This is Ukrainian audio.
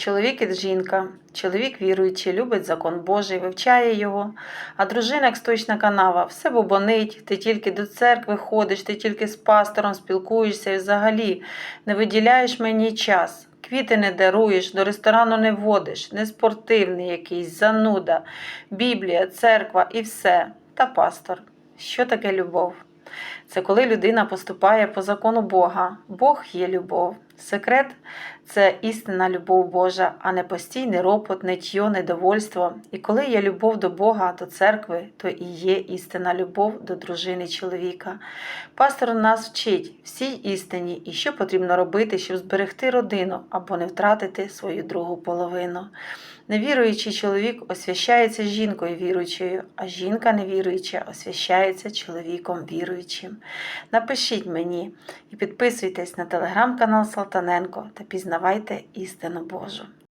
Чоловік і жінка. Чоловік віруючий, любить закон Божий, вивчає його, а дружина, як сточна канава, все бубонить, ти тільки до церкви ходиш, ти тільки з пастором спілкуєшся і взагалі не виділяєш мені час. Квіти не даруєш, до ресторану не водиш, не спортивний якийсь, зануда, Біблія, церква і все. Та пастор. Що таке любов? Це коли людина поступає по закону Бога. Бог є любов. Секрет це істинна любов Божа, а не постійний ропот, нитьо, недовольство. І коли є любов до Бога, до церкви, то і є істинна любов до дружини чоловіка. Пастор нас вчить всій істині і що потрібно робити, щоб зберегти родину або не втратити свою другу половину. Невіруючий чоловік освящається жінкою віруючою, а жінка невіруюча освящається чоловіком віруючим. Напишіть мені і підписуйтесь на телеграм-канал Салтаненко та пізнавайте істину Божу.